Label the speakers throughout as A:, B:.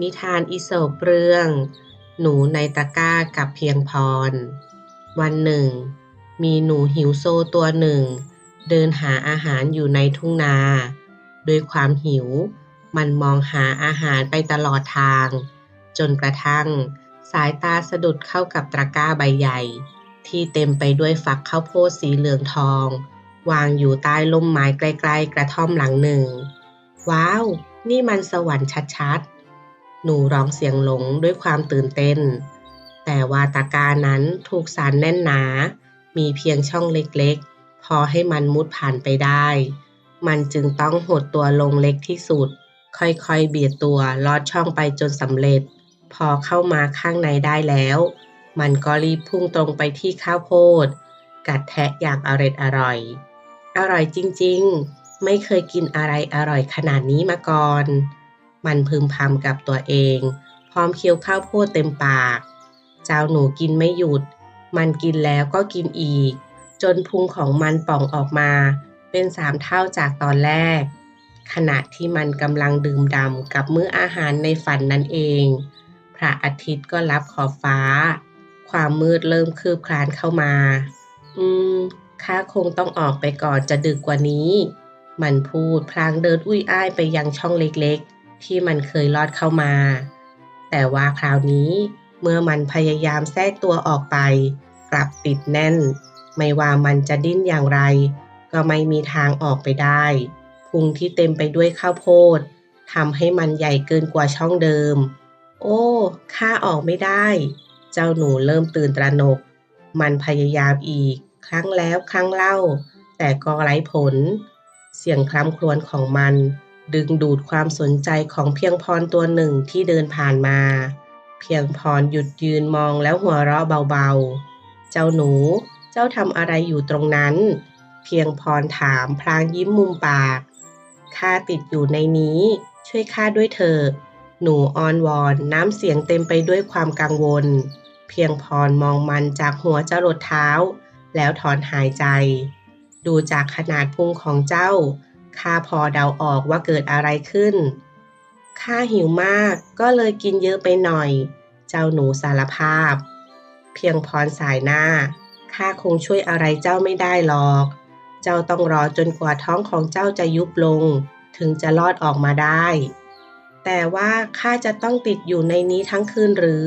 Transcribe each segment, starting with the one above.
A: นิทานอิโสปเรื่อง หนูในตะกร้ากับเพียงพร วันหนึ่ง มีหนูหิวโซตัวหนึ่ง เดินหาอาหารอยู่ในทุ่งนาด้วยความหิว มันมองหาอาหารไปตลอดทาง จนกระทั่ง สายตาสะดุดเข้ากับตะกร้าใบใหญ่ ที่เต็มไปด้วยฝักข้าวโพดสีเหลืองทอง วางอยู่ใต้ร่มไม้ใกล้ๆกระท่อมหลังหนึ่ง ว้าว นี่มันสวรรค์ชัดๆ หนูร้องเสียงหลงด้วยความตื่นเต้น แต่วาตะกร้านั้นถูกสารแน่นหนา มีเพียงช่องเล็กๆ พอให้มันมุดผ่านไปได้ มันจึงต้องหดตัวลงเล็กที่สุด ค่อยๆ เบียดตัวลอดช่องไปจนสำเร็จ พอเข้ามาข้างในได้แล้ว มันก็รีบพุ่งตรงไปที่ข้าวโพด กัดแทะอย่างอร็ดอร่อย อร่อยจริงๆ ไม่เคยกินอะไรอร่อยขนาดนี้มาก่อน มันพึมพำกับตัวเอง พร้อมเคี้ยวข้าวโพดเต็มปาก เจ้าหนูกินไม่หยุด มันกินแล้วก็กินอีก จนพุงของมันป่องออกมา เป็นสามเท่าจากตอนแรก ขณะที่มันกำลังดื่มด่ำกับมื้ออาหารในฝันนั่นเอง พระอาทิตย์ก็ลับขอบฟ้า ความมืดเริ่มคืบคลานเข้ามา อืมข้าคงต้องออกไปก่อนจะดึกกว่านี้ มันพูดพลางเดินอุ้ยอ้ายไปยังช่องเล็กๆ ที่มันเคยลอดเข้ามา แต่ว่าคราวนี้เมื่อมันพยายามแทรกตัวออกไป กลับติดแน่น ไม่ว่ามันจะดิ้นอย่างไร ก็ไม่มีทางออกไปได้พุงที่เต็มไปด้วยข้าวโพดทำให้มันใหญ่เกินกว่าช่องเดิม โอ้ข้าออกไม่ได้ เจ้าหนูเริ่มตื่นตระหนก มันพยายามอีก ครั้งแล้วครั้งเล่า แต่ก็ไร้ผล เสียงคล้ำครวญของมัน ดึงดูดความสนใจของเพียงพรตัวหนึ่งที่เดินผ่านมา เพียงพรหยุดยืนมองแล้วหัวเราะเบาๆ เจ้าหนู เจ้าทำอะไรอยู่ตรงนั้น เพียงพรถามพลางยิ้มมุมปาก ข้าติดอยู่ในนี้ ช่วยข้าด้วยเถอะ หนูอ้อนวอนน้ำเสียงเต็มไปด้วยความกังวล เพียงพรมองมันจากหัวจรดเท้า แล้วถอนหายใจ ดูจากขนาดพุงของเจ้า ข้าพอเดาออกว่าเกิดอะไรขึ้น ข้าหิวมากก็เลยกินเยอะไปหน่อย เจ้าหนูสารภาพ เพียงพรสายหน้า ข้าคงช่วยอะไรเจ้าไม่ได้หรอก เจ้าต้องรอจนกว่าท้องของเจ้าจะยุบลง ถึงจะรอดออกมาได้ แต่ว่าข้าจะต้องติดอยู่ในนี้ทั้งคืนหรือ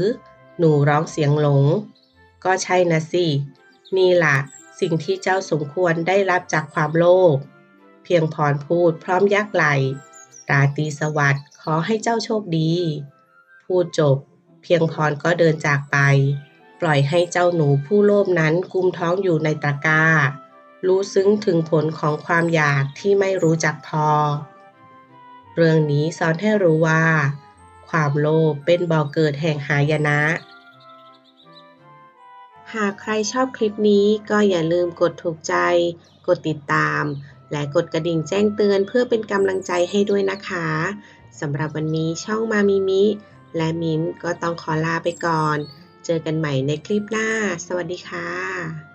A: หนูร้องเสียงหลง ก็ใช่นะสิ นี่ล่ะ สิ่งที่เจ้าสมควรได้รับจากความโลภ พียงพรพูดพร้อมยักไหลราตีสวัสดิ์ขอให้เจ้าโชคดี พูดจบ เพียงพรก็เดินจากไป ปล่อยให้เจ้าหนูผู้โลภนั้นกุมท้องอยู่ในตะกร้า รู้ซึ้งถึงผลของความอยากที่ไม่รู้จักพอ เรื่องนี้สอนให้รู้ว่า ความโลภเป็นบ่อเกิดแห่งหายนะ หากใครชอบคลิปนี้ก็อย่าลืมกดถูกใจ กดติดตาม และกดกระดิ่งแจ้งเตือนเพื่อเป็นกำลังใจให้ด้วยนะคะสำหรับวันนี้ช่องมามิมิ และมิมก็ต้องขอลาไปก่อน เจอกันใหม่ในคลิปหน้า สวัสดีค่ะ